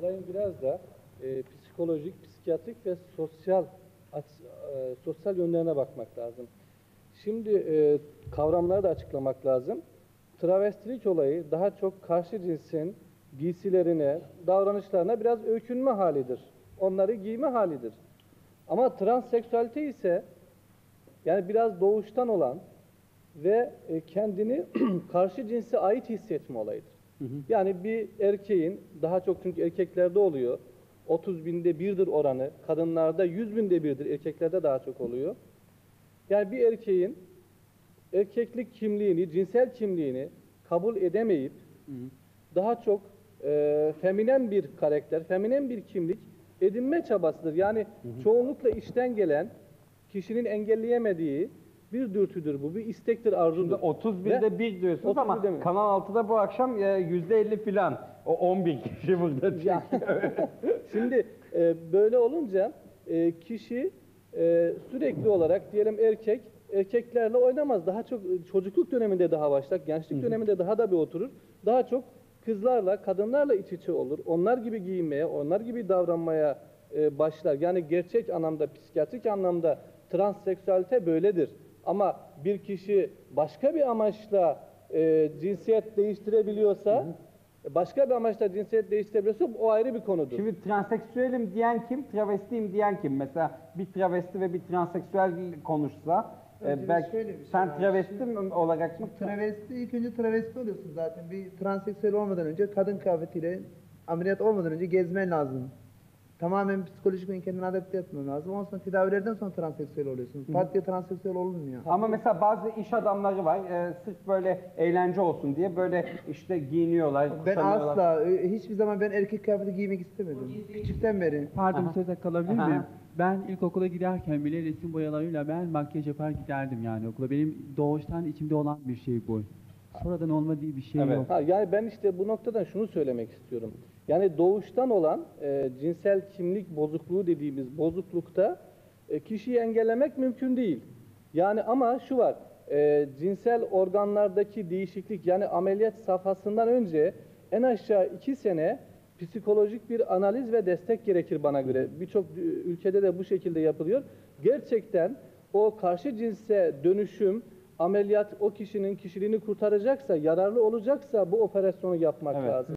olayın biraz da e, psikolojik, psikiyatrik ve sosyal aç- e, sosyal yönlerine bakmak lazım. Şimdi e, kavramları da açıklamak lazım. Travestilik olayı daha çok karşı cinsin giysilerine, davranışlarına biraz öykünme halidir. Onları giyme halidir. Ama transseksüalite ise yani biraz doğuştan olan ve e, kendini karşı cinse ait hissetme olayıdır. Yani bir erkeğin daha çok çünkü erkeklerde oluyor. 30 binde birdir oranı. Kadınlarda 100 binde birdir. Erkeklerde daha çok oluyor. Yani bir erkeğin erkeklik kimliğini, cinsel kimliğini kabul edemeyip daha çok e, feminen bir karakter, feminen bir kimlik edinme çabasıdır. Yani çoğunlukla işten gelen kişinin engelleyemediği bir dürtüdür bu, bir istektir, Şimdi arzudur. 31'de 1 diyorsunuz 31'de ama mi? Kanal 6'da bu akşam e, %50 filan. O 11 kişi burada Ya, çekiyor. Şimdi e, böyle olunca e, kişi e, sürekli olarak diyelim erkek erkeklerle oynamaz. Daha çok e, çocukluk döneminde daha başlar, gençlik döneminde daha da bir oturur. Daha çok kızlarla, kadınlarla iç içe olur. Onlar gibi giyinmeye, onlar gibi davranmaya e, başlar. Yani gerçek anlamda, psikiyatrik anlamda transseksüalite böyledir. Ama bir kişi başka bir amaçla e, cinsiyet değiştirebiliyorsa, başka bir amaçla cinsiyet değiştirebiliyorsa o ayrı bir konudur. Şimdi transseksüelim diyen kim, travestiyim diyen kim? Mesela bir travesti ve bir transseksüel konuşsa, e, belki şöyle bir şey sen var. travesti mi olarak mı? Travesti ilk önce travesti oluyorsun zaten. Bir transseksüel olmadan önce kadın kıyafetiyle ameliyat olmadan önce gezmen lazım. Tamamen psikolojik ve kendini adapte etmen lazım. Ondan sonra tedavilerden sonra transseksüel oluyorsun. Pat diye transseksüel olunmuyor. Ama mesela bazı iş adamları var, e, sırf böyle eğlence olsun diye böyle işte giyiniyorlar, Ben kuşanıyorlar. asla, e, hiçbir zaman ben erkek kıyafeti giymek istemedim. Küçükten beri. Pardon Aha. söze kalabilir Aha. miyim? Ben ilkokula giderken bile resim boyalarıyla ben makyaj yapar giderdim yani okula. Benim doğuştan içimde olan bir şey bu. Sonradan olma diye bir şey Evet. yok. Ha, yani ben işte bu noktadan şunu söylemek istiyorum. Yani doğuştan olan e, cinsel kimlik bozukluğu dediğimiz bozuklukta e, kişiyi engellemek mümkün değil. Yani ama şu var, e, cinsel organlardaki değişiklik yani ameliyat safhasından önce en aşağı iki sene psikolojik bir analiz ve destek gerekir bana göre. Birçok e, ülkede de bu şekilde yapılıyor. Gerçekten o karşı cinse dönüşüm, ameliyat o kişinin kişiliğini kurtaracaksa, yararlı olacaksa bu operasyonu yapmak Evet. lazım.